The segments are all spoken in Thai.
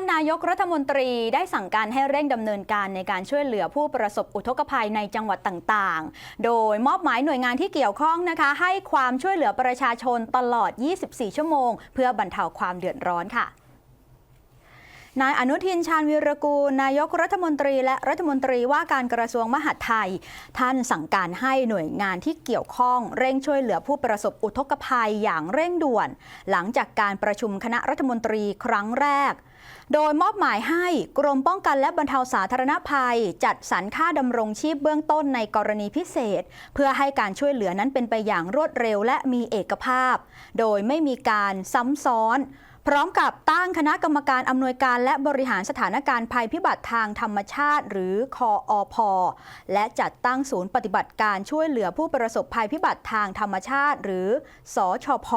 านนายกรัฐมนตรีได้สั่งการให้เร่งดำเนินการในการช่วยเหลือผู้ประสบอุทกภัยในจังหวัดต่างๆ โดยมอบหมายหน่วยงานที่เกี่ยวข้องนะคะ ให้ความช่วยเหลือประชาชนตลอด 24 ชั่วโมง เพื่อบรรเทาความเดือดร้อนค่ะ นายอนุทินชาญวีรกูล นายกรัฐมนตรีและรัฐมนตรีว่าการกระทรวงมหาดไทย ท่านสั่งการให้หน่วยงานที่เกี่ยวข้องเร่งช่วยเหลือผู้ประสบอุทกภัยอย่างเร่งด่วน หลังจากการประชุมคณะรัฐมนตรีครั้งแรก โดยมอบหมายให้กรมป้องกันและบรรเทาสาธารณภัย จัดสรรค่าดำรงชีพเบื้องต้นในกรณีพิเศษ เพื่อให้การช่วยเหลือนั้นเป็นไปอย่างรวดเร็วและมีเอกภาพ โดยไม่มีการซ้ำซ้อน พร้อมกับตั้งคณะกรรมการอำนวยการและบริหารสถานการณ์ภัยพิบัติทางธรรมชาติ หรือคออพและจัดตั้งศูนย์ปฏิบัติการช่วยเหลือผู้ประสบภัยพิบัติทางธรรมชาติ หรือสอชพ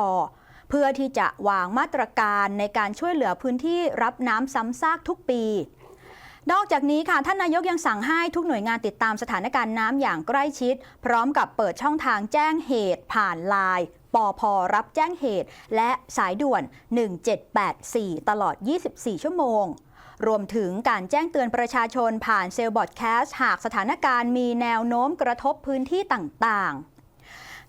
เพื่อที่จะวางมาตรการในการช่วยเหลือพื้นที่รับน้ำซ้ำซากทุกปี นอกจากนี้ค่ะท่านนายกยังสั่งให้ทุกหน่วยงานติดตามสถานการณ์น้ำอย่างใกล้ชิด พร้อมกับเปิดช่องทางแจ้งเหตุผ่านไลน์ ปอพรับแจ้งเหตุ และสายด่วน 1784 ตลอด 24 ชั่วโมง รวมถึงการแจ้งเตือนประชาชนผ่านเซลล์บอดแคสต์หากสถานการณ์มีแนวโน้มกระทบพื้นที่ต่างๆ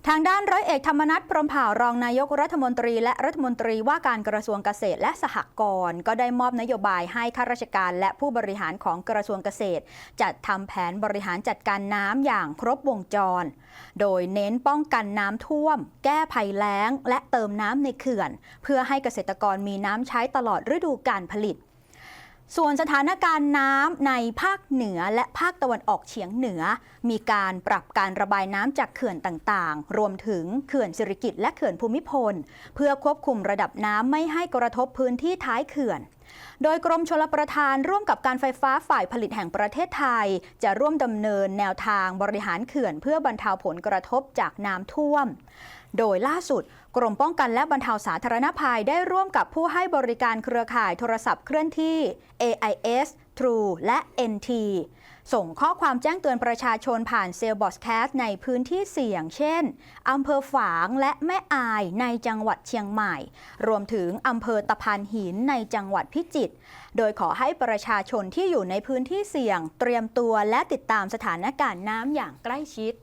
ทางด้านร้อยเอกธรรมนัฐพรหมเผ่ารองนายกรัฐมนตรี และรัฐมนตรีว่าการกระทรวงเกษตรและสหกรณ์ก็ได้มอบนโยบายให้ข้าราชการและผู้บริหารของกระทรวงเกษตร จัดทำแผนบริหารจัดการน้ำอย่างครบวงจร โดยเน้นป้องกันน้ำท่วม แก้ภัยแล้ง และเติมน้ำในเขื่อน เพื่อให้เกษตรกรมีน้ำใช้ตลอดฤดูการผลิต ส่วนสถานการณ์น้ำในภาคเหนือและภาคตะวันออกเฉียงเหนือ มีการปรับการระบายน้ำจากเขื่อนต่างๆ รวมถึงเขื่อนสิริกิติ์และเขื่อนภูมิพล เพื่อควบคุมระดับน้ำไม่ให้กระทบพื้นที่ท้ายเขื่อนโดยกรมชลประทานร่วมกับการไฟฟ้าฝ่ายผลิตแห่งประเทศไทย จะร่วมดำเนินแนวทางบริหารเขื่อนเพื่อบรรเทาผลกระทบจากน้ำท่วม โดยล่าสุด กรมป้องกันและบรรเทาสาธารณภัยได้ร่วมกับผู้ให้บริการเครือข่ายโทรศัพท์เคลื่อนที่ AIS True และ NT ส่งข้อความแจ้งเตือนประชาชนผ่านเซลล์บอสแคสในพื้นที่เสี่ยง เช่น อำเภอฝางและแม่อายในจังหวัดเชียงใหม่ รวมถึงอำเภอตะพานหินในจังหวัดพิจิตร โดยขอให้ประชาชนที่อยู่ในพื้นที่เสี่ยง เตรียมตัวและติดตามสถานการณ์น้ำอย่างใกล้ชิด